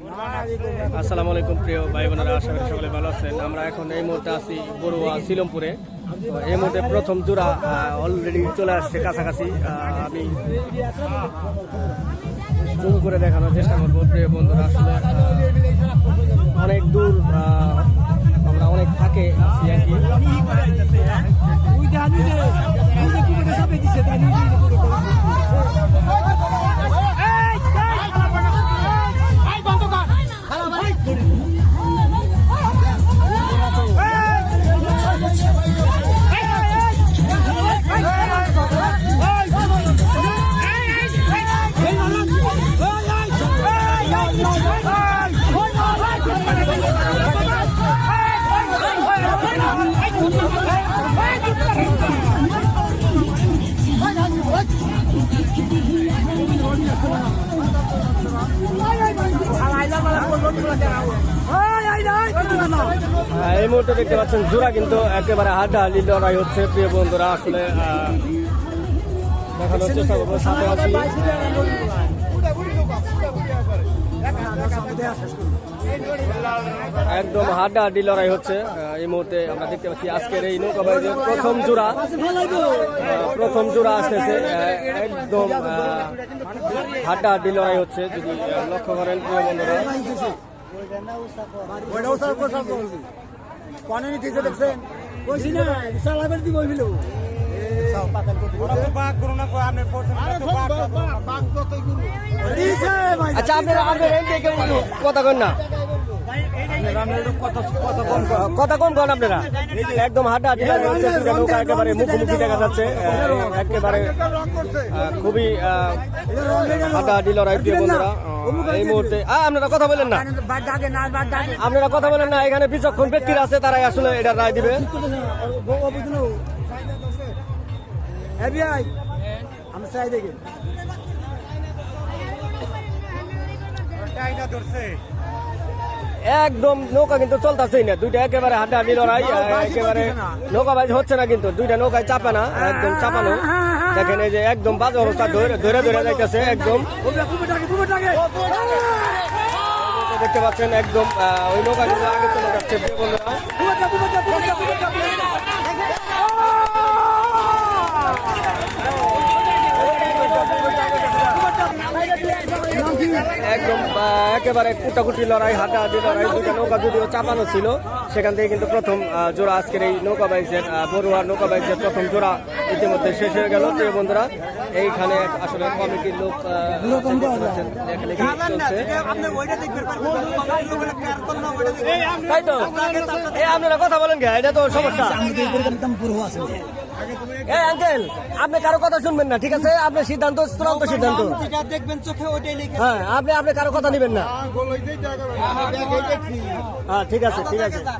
আসসালামু আলাইকুম, প্রিয় ভাই বোনেরা আশা করি সকলে ভালো আছেন। আমরা এখন এই মুহূর্তে আছি বড়ুয়া শিলমপুরে তো এই মুহূর্তে প্রথম জোড়া অলরেডি চলে আসছে কাছাকাছি। আমি জুম করে দেখানোর চেষ্টা করব, প্রিয় বন্ধুরা। আসলে অনেক দূর আমরা অনেক ফাঁকে এই মুহূর্তে দেখতে পাচ্ছেন জোড়া কিন্তু একেবারে হাড্ডাহাড্ডি লড়াই হচ্ছে প্রিয় বন্ধুরা আসলে দেখানোর চেষ্টা করব সাথে আছি একদম হাড্ডাহাড্ডি লড়াই হচ্ছে। এই মুহূর্তে আমরা দেখতে পাচ্ছি আজকের এই নৌকা বাইজের প্রথম জোড়া। প্রথম জোড়া আসতেছে। একদম হাড্ডাহাড্ডি লড়াই হচ্ছে যদি লক্ষ্য করেন প্রিয় বন্ধুরা। আচ্ছা আপনারা আপনারা কথা কন না। আপনারা। একদম দেখা যাচ্ছে। একেবারে খুবই এই মুহূর্তে আপনারা কথা বলেন না। আপনারা কথা বলেন না, এখানে বিচক্ষণ ব্যক্তিরা আছে, তারাই আসলে এটা রায় দিবে। দেখি একদম নৌকা কিন্তু চলতেছেই না। দুইটা একেবারে হাড্ডাহাড্ডি লড়াই একেবারে নৌকা বাইজ হচ্ছে না কিন্তু। দুইটা নৌকায় চাপে না একদম চাপানো। দেখেন এই যে একদম বাজে অবস্থা ধরে ধরে ধরে যাইতেছে একদম। দেখতে পাচ্ছেন একদম ওই নৌকা কিন্তু আগে চলে যাচ্ছে। বন্ধুরা একদম আহ, একেবারে কুটাকুটি লড়াই হাঁটাহাঁটি লড়াই দুইটা নৌকা যদিও চাপানো ছিল সেখান থেকে কিন্তু প্রথম জোড়া আজকের এই নৌকা বাইজের বড়ুয়ার নৌকা বাইজের প্রথম জোড়া ইতিমধ্যে শেষ হয়ে গেল। প্রিয় বন্ধুরা এইখানে আসলে কমিটির লোক তাই তো আপনারা কথা বলেন এটা তো সমস্যা। এই আঙ্কেল আপনি কারও কথা শুনবেন না ঠিক আছে? আপনার সিদ্ধান্ত চূড়ান্ত সিদ্ধান্ত। দেখবেন চোখে ওইটাই হ্যাঁ আপনি আপনি কারও কথা নেবেন না। হ্যাঁ ঠিক আছে ঠিক আছে। তো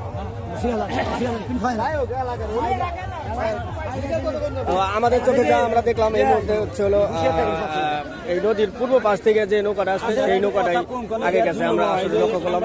আমাদের চোখে যা আমরা দেখলাম এই মুহূর্তে হচ্ছে হলো এই নদীর পূর্ব পাশ থেকে যে নৌকাটা আসছে, সেই নৌকাটাই আগে গেছে। আমরা লক্ষ্য করলাম